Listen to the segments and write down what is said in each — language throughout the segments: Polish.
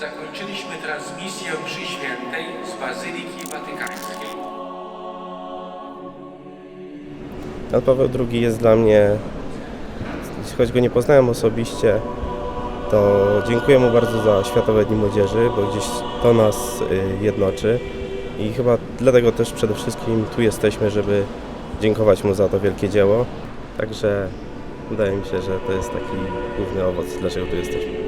rozpoczęliśmy transmisję mszy świętej z Bazyliki Watykańskiej. Jan Paweł II jest dla mnie, choć go nie poznałem osobiście, to dziękuję mu bardzo za Światowe Dni Młodzieży, bo gdzieś to nas y, jednoczy i chyba dlatego też przede wszystkim tu jesteśmy, żeby dziękować mu za to wielkie dzieło. Także wydaje mi się, że to jest taki główny owoc, dlaczego tu jesteśmy.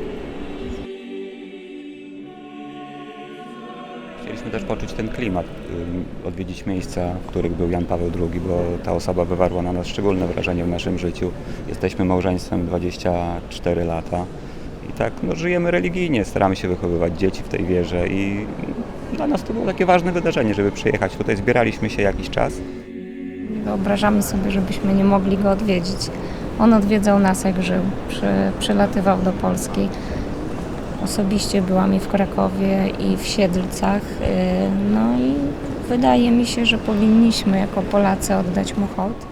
Chcieliśmy też poczuć ten klimat, odwiedzić miejsca, w których był Jan Paweł II, bo ta osoba wywarła na nas szczególne wrażenie w naszym życiu. Jesteśmy małżeństwem 24 lata i tak no, żyjemy religijnie, staramy się wychowywać dzieci w tej wierze i dla nas to było takie ważne wydarzenie, żeby przyjechać tutaj. Zbieraliśmy się jakiś czas. Wyobrażamy sobie, żebyśmy nie mogli go odwiedzić. On odwiedzał nas jak żył, przy, przylatywał do Polski. Osobiście byłam i w Krakowie, i w Siedlcach. yy, No i wydaje mi się, że powinniśmy jako Polacy oddać mu hołd.